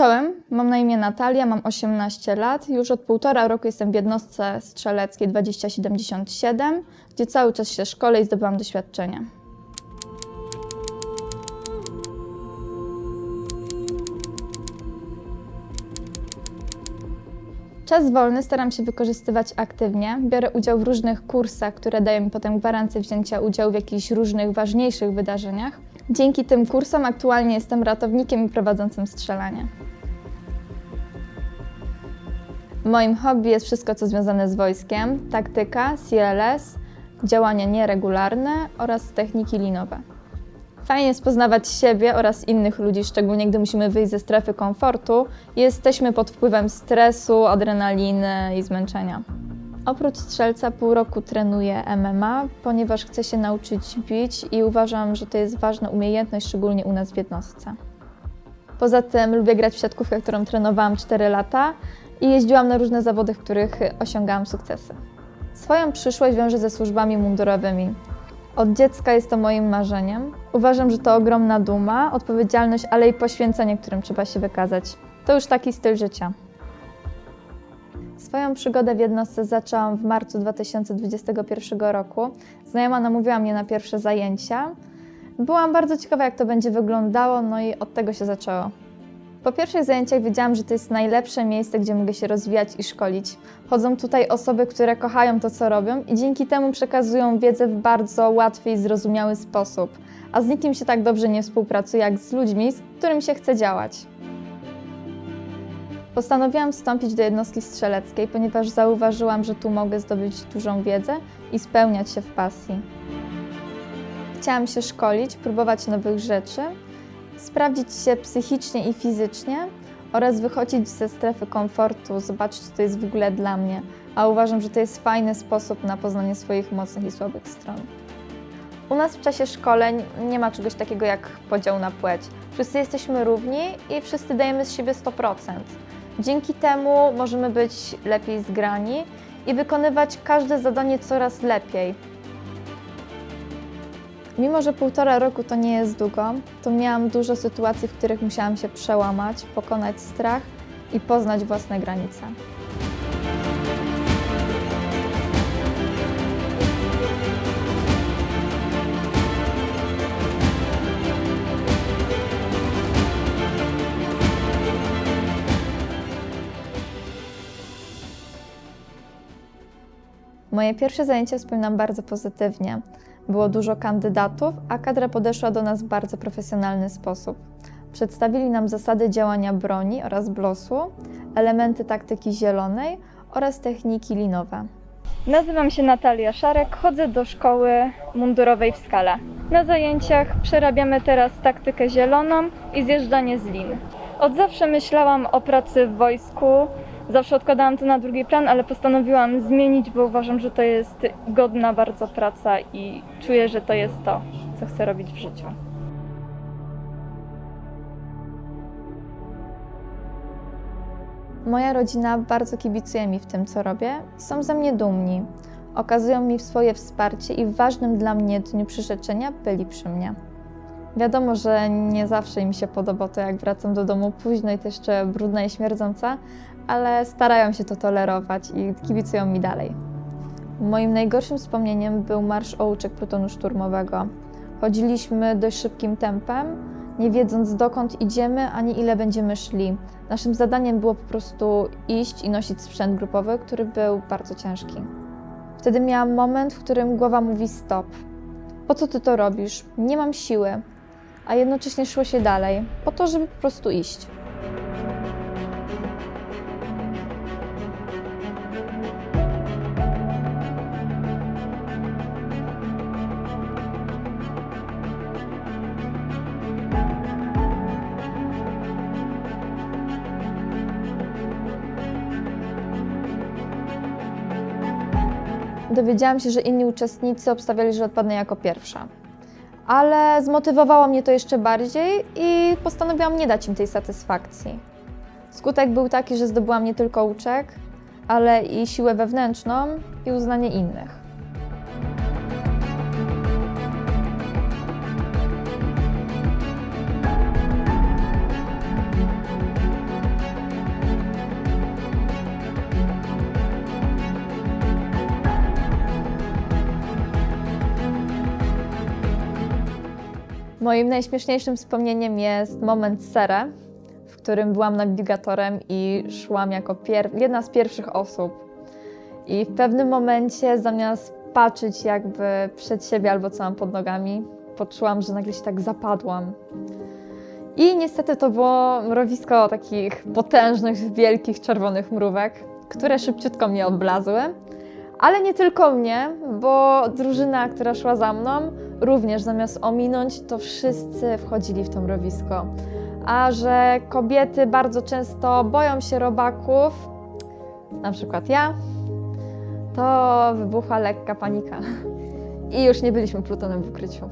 Czołem, mam na imię Natalia, mam 18 lat. Już od półtora roku jestem w jednostce strzeleckiej 2077, gdzie cały czas się szkolę i zdobywam doświadczenie. Czas wolny staram się wykorzystywać aktywnie. Biorę udział w różnych kursach, które dają mi potem gwarancję wzięcia udziału w jakichś różnych ważniejszych wydarzeniach. Dzięki tym kursom aktualnie jestem ratownikiem i prowadzącym strzelanie. Moim hobby jest wszystko, co związane z wojskiem, taktyka, CLS, działania nieregularne oraz techniki linowe. Fajnie jest poznawać siebie oraz innych ludzi, szczególnie gdy musimy wyjść ze strefy komfortu i jesteśmy pod wpływem stresu, adrenaliny i zmęczenia. Oprócz strzelca pół roku trenuję MMA, ponieważ chcę się nauczyć bić i uważam, że to jest ważna umiejętność, szczególnie u nas w jednostce. Poza tym lubię grać w siatkówkę, którą trenowałam 4 lata i jeździłam na różne zawody, w których osiągałam sukcesy. Swoją przyszłość wiążę ze służbami mundurowymi. Od dziecka jest to moim marzeniem. Uważam, że to ogromna duma, odpowiedzialność, ale i poświęcenie, którym trzeba się wykazać. To już taki styl życia. Swoją przygodę w jednostce zaczęłam w marcu 2021 roku. Znajoma namówiła mnie na pierwsze zajęcia. Byłam bardzo ciekawa, jak to będzie wyglądało, no i od tego się zaczęło. Po pierwszych zajęciach wiedziałam, że to jest najlepsze miejsce, gdzie mogę się rozwijać i szkolić. Chodzą tutaj osoby, które kochają to, co robią i dzięki temu przekazują wiedzę w bardzo łatwy i zrozumiały sposób. A z nikim się tak dobrze nie współpracuje, jak z ludźmi, z którymi się chce działać. Postanowiłam wstąpić do jednostki strzeleckiej, ponieważ zauważyłam, że tu mogę zdobyć dużą wiedzę i spełniać się w pasji. Chciałam się szkolić, próbować nowych rzeczy, sprawdzić się psychicznie i fizycznie oraz wychodzić ze strefy komfortu, zobaczyć, co to jest w ogóle dla mnie. A uważam, że to jest fajny sposób na poznanie swoich mocnych i słabych stron. U nas w czasie szkoleń nie ma czegoś takiego jak podział na płeć. Wszyscy jesteśmy równi i wszyscy dajemy z siebie 100%. Dzięki temu możemy być lepiej zgrani i wykonywać każde zadanie coraz lepiej. Mimo, że półtora roku to nie jest długo, to miałam dużo sytuacji, w których musiałam się przełamać, pokonać strach i poznać własne granice. Moje pierwsze zajęcie wspominam bardzo pozytywnie. Było dużo kandydatów, a kadra podeszła do nas w bardzo profesjonalny sposób. Przedstawili nam zasady działania broni oraz blosu, elementy taktyki zielonej oraz techniki linowe. Nazywam się Natalia Szarek, chodzę do szkoły mundurowej w Skale. Na zajęciach przerabiamy teraz taktykę zieloną i zjeżdżanie z lin. Od zawsze myślałam o pracy w wojsku, zawsze odkładałam to na drugi plan, ale postanowiłam zmienić, bo uważam, że to jest godna bardzo praca i czuję, że to jest to, co chcę robić w życiu. Moja rodzina bardzo kibicuje mi w tym, co robię są ze mnie dumni. Okazują mi swoje wsparcie i w ważnym dla mnie dniu przyrzeczenia byli przy mnie. Wiadomo, że nie zawsze im się podoba to, jak wracam do domu późno i to jeszcze brudna i śmierdząca, ale starają się to tolerować i kibicują mi dalej. Moim najgorszym wspomnieniem był marsz ołuczek plutonu szturmowego. Chodziliśmy dość szybkim tempem, nie wiedząc dokąd idziemy ani ile będziemy szli. Naszym zadaniem było po prostu iść i nosić sprzęt grupowy, który był bardzo ciężki. Wtedy miałam moment, w którym głowa mówi stop. Po co ty to robisz? Nie mam siły. A jednocześnie szło się dalej, po to, żeby po prostu iść. Dowiedziałam się, że inni uczestnicy obstawiali, że odpadnę jako pierwsza. Ale zmotywowało mnie to jeszcze bardziej i postanowiłam nie dać im tej satysfakcji. Skutek był taki, że zdobyłam nie tylko uczek, ale i siłę wewnętrzną i uznanie innych. Moim najśmieszniejszym wspomnieniem jest moment Sere, w którym byłam nawigatorem i szłam jako jedna z pierwszych osób. I w pewnym momencie zamiast patrzeć jakby przed siebie albo co mam pod nogami, poczułam, że nagle się tak zapadłam. I niestety to było mrowisko takich potężnych, wielkich, czerwonych mrówek, które szybciutko mnie oblazły. Ale nie tylko mnie, bo drużyna, która szła za mną, również zamiast ominąć, to wszyscy wchodzili w to mrowisko. A że kobiety bardzo często boją się robaków, na przykład ja, to wybuchła lekka panika. I już nie byliśmy Plutonem w ukryciu.